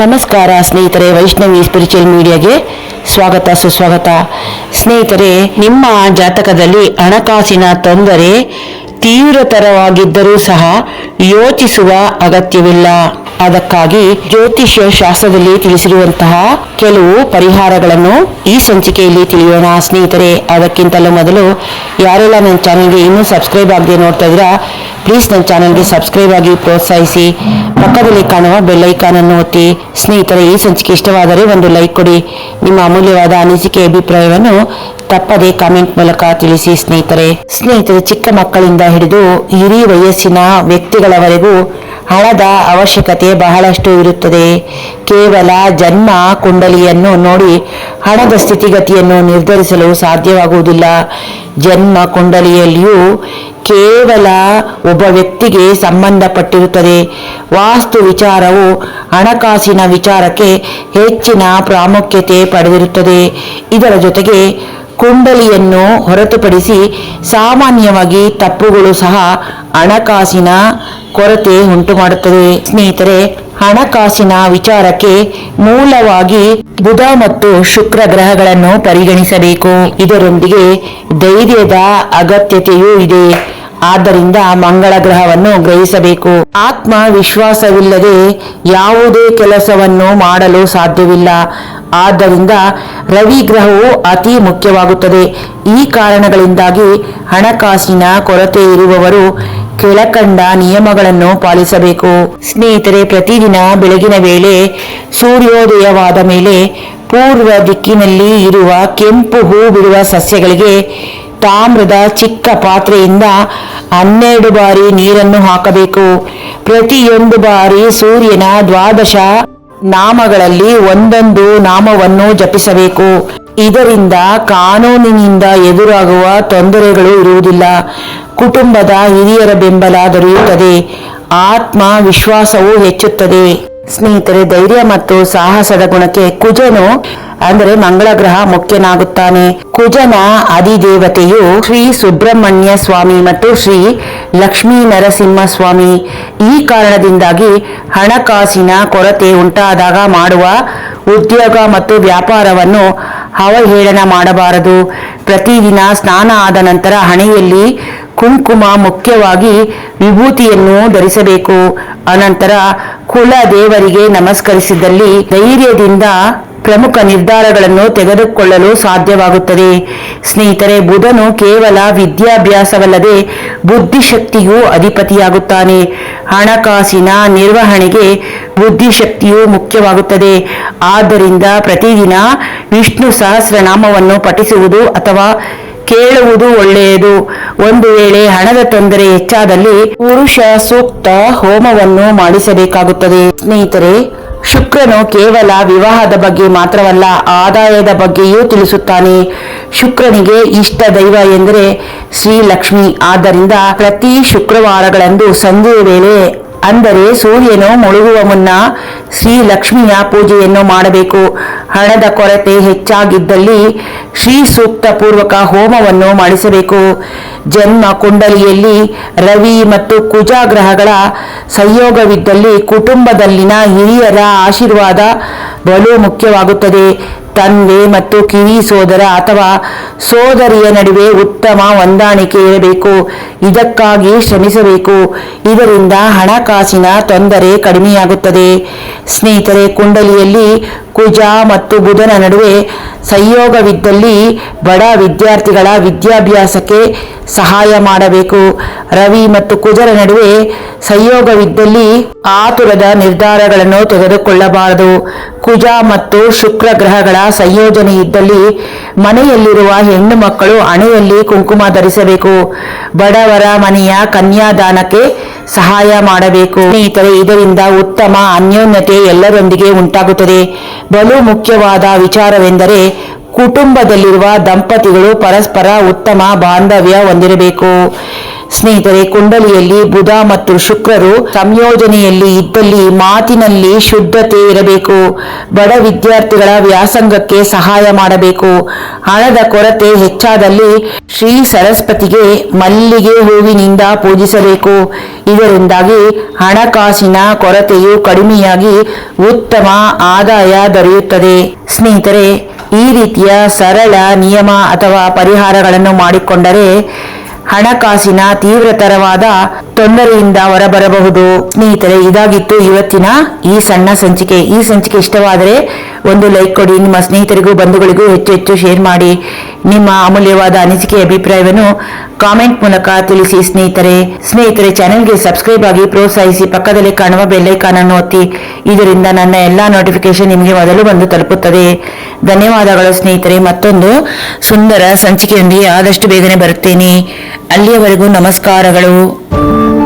ನಮಸ್ಕಾರ ಸ್ನೇಹಿತರೆ, ವೈಷ್ಣವಿ ಸ್ಪಿರಿಚುವಲ್ ಮೀಡಿಯಾಗೆ ಸ್ವಾಗತ, ಸುಸ್ವಾಗತ. ಸ್ನೇಹಿತರೆ, ನಿಮ್ಮ ಜಾತಕದಲ್ಲಿ ಹಣಕಾಸಿನ ತೊಂದರೆ ತೀವ್ರತರವಾಗಿದ್ದರೂ ಸಹ ಯೋಚಿಸುವ ಅಗತ್ಯವಿಲ್ಲ. ಅದಕ್ಕಾಗಿ ಜ್ಯೋತಿಷ್ಯ ಶಾಸ್ತ್ರದಲ್ಲಿ ತಿಳಿಸಿರುವಂತಹ ಕೆಲವು ಪರಿಹಾರಗಳನ್ನು ಈ ಸಂಚಿಕೆಯಲ್ಲಿ ತಿಳಿಯೋಣ. ಸ್ನೇಹಿತರೆ, ಅದಕ್ಕಿಂತಲೂ ಮೊದಲು ಯಾರೆಲ್ಲ ನನ್ನ ಚಾನಲ್ಗೆ ಇನ್ನೂ ಸಬ್ಸ್ಕ್ರೈಬ್ ಆಗದೆ ನೋಡ್ತಾ ಇದ್ದೀರಾ ಪ್ಲೀಸ್ ನನ್ನ ಚಾನಲ್ಗೆ ಸಬ್ಸ್ಕ್ರೈಬ್ ಆಗಿ ಪ್ರೋತ್ಸಾಹಿಸಿ. ಪಕ್ಕದಲ್ಲಿ ಕಾಣುವ ಬೆಲ್ ಐಕಾನ್ ಅನ್ನು ಒತ್ತಿ. ಸ್ನೇಹಿತರೆ, ಈ ಸಂಚಿಕೆ ಇಷ್ಟವಾದರೆ ಒಂದು ಲೈಕ್ ಕೊಡಿ. ನಿಮ್ಮ ಅಮೂಲ್ಯವಾದ ಅನಿಸಿಕೆ ಅಭಿಪ್ರಾಯವನ್ನು ತಪ್ಪದೆ ಕಾಮೆಂಟ್ ಮೂಲಕ ತಿಳಿಸಿ ಸ್ನೇಹಿತರೆ. ಸ್ನೇಹಿತರೆ, ಚಿಕ್ಕ ಮಕ್ಕಳಿಂದ ಹಿಡಿದು ಹಿರಿಯ ವಯಸ್ಸಿನ ವ್ಯಕ್ತಿಗಳವರೆಗೂ ಹಣದ ಅವಶ್ಯಕತೆ ಬಹಳಷ್ಟು ಇರುತ್ತದೆ. ಕೇವಲ ಜನ್ಮ ಕುಂಡಲಿಯನ್ನು ನೋಡಿ ಹಣದ ಸ್ಥಿತಿಗತಿಯನ್ನು ನಿರ್ಧರಿಸಲು ಸಾಧ್ಯವಾಗುವುದಿಲ್ಲ. ಜನ್ಮ ಕುಂಡಲಿಯಲ್ಲಿಯೂ ಕೇವಲ ಒಬ್ಬ ವ್ಯಕ್ತಿಗೆ ಸಂಬಂಧಪಟ್ಟಿರುತ್ತದೆ. ವಾಸ್ತು ವಿಚಾರವು ಹಣಕಾಸಿನ ವಿಚಾರಕ್ಕೆ ಹೆಚ್ಚಿನ ಪ್ರಾಮುಖ್ಯತೆ ಪಡೆದಿರುತ್ತದೆ. ಇದರ ಜೊತೆಗೆ ಕುಂಡಲಿಯನ್ನು ಹೊರತುಪಡಿಸಿ ಸಾಮಾನ್ಯವಾಗಿ ತಪ್ಪುಗಳು ಸಹ ಹಣಕಾಸಿನ ಕೊರತೆ ಉಂಟು ಮಾಡುತ್ತದೆ ಸ್ನೇಹಿತರೆ, ಹಣಕಾಸಿನ ವಿಚಾರಕ್ಕೆ ಮೂಲವಾಗಿ ಬುಧ ಮತ್ತು ಶುಕ್ರ ಗ್ರಹಗಳನ್ನು ಪರಿಗಣಿಸಬೇಕು. ಇದರೊಂದಿಗೆ ಧೈರ್ಯದ ಅಗತ್ಯತೆಯೂ ಇದೆ. ಆದ್ದರಿಂದ ಮಂಗಳ ಗ್ರಹವನ್ನು ಗ್ರಹಿಸಬೇಕು ಆತ್ಮವಿಶ್ವಾಸವಿಲ್ಲದೆ ಯಾವುದೇ ಕೆಲಸವನ್ನು ಮಾಡಲು ಸಾಧ್ಯವಿಲ್ಲ. ಆದ್ದರಿಂದ ರವಿ ಗ್ರಹವು ಅತಿ ಮುಖ್ಯವಾಗುತ್ತದೆ. ಈ ಕಾರಣಗಳಿಂದಾಗಿ ಹಣಕಾಸಿನ ಕೊರತೆ ಇರುವವರು ಕೆಳಕಂಡ ನಿಯಮಗಳನ್ನು ಪಾಲಿಸಬೇಕು. ಸ್ನೇಹಿತರೆ, ಪ್ರತಿದಿನ ಬೆಳಗಿನ ವೇಳೆ ಸೂರ್ಯೋದಯವಾದ ಮೇಲೆ ಪೂರ್ವ ದಿಕ್ಕಿನಲ್ಲಿ ಇರುವ ಕೆಂಪು ಹೂ ಬಿಡುವ ಸಸ್ಯಗಳಿಗೆ ತಾಮ್ರದ ಚಿಕ್ಕ ಪಾತ್ರೆಯಿಂದ ಹನ್ನೆರಡು ಬಾರಿ ನೀರನ್ನು ಹಾಕಬೇಕು. ಪ್ರತಿಯೊಂದು ಬಾರಿ ಸೂರ್ಯನ ದ್ವಾದಶ ನಾಮಗಳಲ್ಲಿ ಒಂದೊಂದು ನಾಮವನ್ನು ಜಪಿಸಬೇಕು. ಇದರಿಂದ ಕಾನೂನಿನಿಂದ ಎದುರಾಗುವ ತೊಂದರೆಗಳು ಇರುವುದಿಲ್ಲ. ಕುಟುಂಬದ ಹಿರಿಯರ ಬೆಂಬಲ ದೊರೆಯುತ್ತದೆ. ಆತ್ಮ ವಿಶ್ವಾಸವೂ ಹೆಚ್ಚುತ್ತದೆ. ಸ್ನೇಹಿತರೆ, ಧೈರ್ಯ ಮತ್ತು ಸಾಹಸದ ಗುಣಕ್ಕೆ ಕುಜನು ಅಂದರೆ ಮಂಗಳ ಗ್ರಹ ಮುಖ್ಯನಾಗುತ್ತಾನೆ. ಕುಜನ ಅಧಿದೇವತೆಯು ಶ್ರೀ ಸುಬ್ರಹ್ಮಣ್ಯ ಸ್ವಾಮಿ ಮತ್ತು ಶ್ರೀ ಲಕ್ಷ್ಮೀ ನರಸಿಂಹ ಸ್ವಾಮಿ ಈ ಕಾರಣದಿಂದಾಗಿ ಹಣಕಾಸಿನ ಕೊರತೆ ಉಂಟಾದಾಗ ಮಾಡುವ ಉದ್ಯೋಗ ಮತ್ತು ವ್ಯಾಪಾರವನ್ನು ಅವಹೇಳನ ಮಾಡಬಾರದು. ಪ್ರತಿದಿನ ಸ್ನಾನ ಆದ ನಂತರ ಹಣೆಯಲ್ಲಿ ಕುಂಕುಮ ಮುಖ್ಯವಾಗಿ ವಿಭೂತಿಯನ್ನು ಧರಿಸಬೇಕು. ಅನಂತರ ಕುಲ ದೇವರಿಗೆ ನಮಸ್ಕರಿಸಿದಲ್ಲಿ ಧೈರ್ಯದಿಂದ ಪ್ರಮುಖ ನಿರ್ಧಾರಗಳನ್ನು ತೆಗೆದುಕೊಳ್ಳಲು ಸಾಧ್ಯವಾಗುತ್ತದೆ. ಸ್ನೇಹಿತರೆ, ಬುಧನು ಕೇವಲ ವಿದ್ಯಾಭ್ಯಾಸವಲ್ಲದೆ ಬುದ್ಧಿಶಕ್ತಿಯೂ ಅಧಿಪತಿಯಾಗುತ್ತಾನೆ. ಹಣಕಾಸಿನ ನಿರ್ವಹಣೆಗೆ ಬುದ್ಧಿಶಕ್ತಿಯು ಮುಖ್ಯವಾಗುತ್ತದೆ. ಆದ್ದರಿಂದ ಪ್ರತಿದಿನ ವಿಷ್ಣು ಸಹಸ್ರನಾಮವನ್ನು ಪಠಿಸುವುದು ಅಥವಾ ಕೇಳುವುದು ಒಳ್ಳೆಯದು. ಒಂದು ವೇಳೆ ಹಣದ ತೊಂದರೆ ಹೆಚ್ಚಾದಲ್ಲಿ ಪುರುಷ ಸೂಕ್ತ ಹೋಮವನ್ನು ಮಾಡಿಸಬೇಕಾಗುತ್ತದೆ. ಸ್ನೇಹಿತರೆ ಶುಕ್ರನು ಕೇವಲ ವಿವಾಹದ ಬಗ್ಗೆ ಮಾತ್ರವಲ್ಲ, ಆದಾಯದ ಬಗ್ಗೆಯೂ ತಿಳಿಸುತ್ತಾನೆ. ಶುಕ್ರನಿಗೆ ಇಷ್ಟ ದೈವ ಎಂದರೆ ಶ್ರೀಲಕ್ಷ್ಮಿ. ಆದ್ದರಿಂದ ಪ್ರತಿ ಶುಕ್ರವಾರಗಳಂದು ಸಂಜೆಯ ವೇಳೆ, ಅಂದರೆ ಸೂರ್ಯನು ಮುಳುಗುವ ಮುನ್ನ ಶ್ರೀ ಲಕ್ಷ್ಮಿಯ ಪೂಜೆಯನ್ನು ಮಾಡಬೇಕು. ಹಣದ ಕೊರತೆ ಹೆಚ್ಚಾಗಿದ್ದಲ್ಲಿ ಶ್ರೀ ಸೂಕ್ತ ಪೂರ್ವಕ ಹೋಮವನ್ನು ಮಾಡಿಸಬೇಕು. ಜನ್ಮ ಕುಂಡಲಿಯಲ್ಲಿ ರವಿ ಮತ್ತು ಕುಜ ಗ್ರಹಗಳ ಸಂಯೋಗವಿದ್ದಲ್ಲಿ ಕುಟುಂಬದಲ್ಲಿನ ಹಿರಿಯರ ಆಶೀರ್ವಾದ ಬಲು ಮುಖ್ಯವಾಗುತ್ತದೆ. ತಂದೆ ಮತ್ತು ಕಿವಿ ಸೋದರ ಅಥವಾ ಸೋದರಿಯ ನಡುವೆ ಉತ್ತಮ ಹೊಂದಾಣಿಕೆ ಇರಬೇಕು. ಇದಕ್ಕಾಗಿ ಶ್ರಮಿಸಬೇಕು. ಇದರಿಂದ ಹಣಕಾಸಿನ ತೊಂದರೆ ಕಡಿಮೆಯಾಗುತ್ತದೆ. ಸ್ನೇಹಿತರೆ, ಕುಂಡಲಿಯಲ್ಲಿ ಕುಜ ಮತ್ತು ಬುಧನ ನಡುವೆ ಸಂಯೋಗವಿದ್ದಲ್ಲಿ ಬಡ ವಿದ್ಯಾರ್ಥಿಗಳ ವಿದ್ಯಾಭ್ಯಾಸಕ್ಕೆ ಸಹಾಯ ಮಾಡಬೇಕು. ರವಿ ಮತ್ತು ಕುಜರ ನಡುವೆ ಸಂಯೋಗವಿದ್ದಲ್ಲಿ ಆತುರದ ನಿರ್ಧಾರಗಳನ್ನು ತೆಗೆದುಕೊಳ್ಳಬಾರದು. ಕುಜ ಮತ್ತು ಶುಕ್ರ ಗ್ರಹಗಳ ಸಂಯೋಜನೆ ಇದ್ದಲ್ಲಿ ಮನೆಯಲ್ಲಿರುವ ಹೆಣ್ಣು ಮಕ್ಕಳು ಹಣೆಯಲ್ಲಿ ಕುಂಕುಮ ಧರಿಸಬೇಕು. ಬಡವರ ಮನೆಯ ಕನ್ಯಾದಾನಕ್ಕೆ ಸಹಾಯ ಮಾಡಬೇಕು. ಸ್ನೇಹಿತರೆ, ಇದರಿಂದ ಉತ್ತಮ ಅನ್ಯೋನ್ಯತೆ ಎಲ್ಲರೊಂದಿಗೆ ಉಂಟಾಗುತ್ತದೆ. ಬಲು ಮುಖ್ಯವಾದ ವಿಚಾರವೆಂದರೆ ಕುಟುಂಬದಲ್ಲಿರುವ ದಂಪತಿಗಳು ಪರಸ್ಪರ ಉತ್ತಮ ಬಾಂಧವ್ಯ ಹೊಂದಿರಬೇಕು. ಸ್ನೇಹಿತರೆ, ಕುಂಡಲಿಯಲ್ಲಿ ಬುಧ ಮತ್ತು ಶುಕ್ರರು ಸಂಯೋಜನೆಯಲ್ಲಿ ಇದ್ದಲ್ಲಿ ಮಾತಿನಲ್ಲಿ ಶುದ್ಧತೆ ಇರಬೇಕು. ಬಡ ವಿದ್ಯಾರ್ಥಿಗಳ ವ್ಯಾಸಂಗಕ್ಕೆ ಸಹಾಯ ಮಾಡಬೇಕು. ಹಣದ ಕೊರತೆ ಹೆಚ್ಚಾದಲ್ಲಿ ಶ್ರೀ ಸರಸ್ವತಿಗೆ ಮಲ್ಲಿಗೆ ಹೂವಿನಿಂದ ಪೂಜಿಸಬೇಕು. ಇದರಿಂದಾಗಿ ಹಣಕಾಸಿನ ಕೊರತೆಯು ಕಡಿಮೆಯಾಗಿ ಉತ್ತಮ ಆದಾಯ ದೊರೆಯುತ್ತದೆ. ಸ್ನೇಹಿತರೆ ಈ ರೀತಿಯ ಸರಳ ನಿಯಮ ಅಥವಾ ಪರಿಹಾರಗಳನ್ನು ಮಾಡಿಕೊಂಡರೆ ಹಣಕಾಸಿನ ತೀವ್ರತರವಾದ ತೊಂದರೆಯಿಂದ ಹೊರಬರಬಹುದು. ಸ್ನೇಹಿತರೆ, ಇದಾಗಿತ್ತು ಇವತ್ತಿನ ಈ ಸಣ್ಣ ಸಂಚಿಕೆ. ಈ ಸಂಚಿಕೆ ಇಷ್ಟವಾದರೆ ಒಂದು ಲೈಕ್ ಕೊಡಿ. ನಿಮ್ಮ ಸ್ನೇಹಿತರಿಗೂ, ಬಂಧುಗಳಿಗೂ ಹೆಚ್ಚು ಹೆಚ್ಚು ಶೇರ್ ಮಾಡಿ. ನಿಮ್ಮ ಅಮೂಲ್ಯವಾದ ಅನಿಸಿಕೆ, ಅಭಿಪ್ರಾಯವನ್ನು ಕಾಮೆಂಟ್ ಮೂಲಕ ತಿಳಿಸಿ ಸ್ನೇಹಿತರೆ. ಸ್ನೇಹಿತರೆ ಚಾನೆಲ್ಗೆ ಸಬ್ಸ್ಕ್ರೈಬ್ ಆಗಿ ಪ್ರೋತ್ಸಾಹಿಸಿ ಪಕ್ಕದಲ್ಲಿ ಕಾಣುವ ಬೆಲ್ಲೈಕಾನ್ ಅನ್ನು ಒತ್ತಿ. ಇದರಿಂದ ನನ್ನ ಎಲ್ಲಾ ನೋಟಿಫಿಕೇಶನ್ ನಿಮಗೆ ಮೊದಲು ಬಂದು ತಲುಪುತ್ತದೆ. ಧನ್ಯವಾದಗಳು ಸ್ನೇಹಿತರೆ. ಮತ್ತೊಂದು ಸುಂದರ ಸಂಚಿಕೆಯೊಂದಿಗೆ ಆದಷ್ಟು ಬೇಗನೆ ಬರುತ್ತೇನೆ. ಅಲ್ಲಿಯವರೆಗೂ ನಮಸ್ಕಾರಗಳು. Thank you.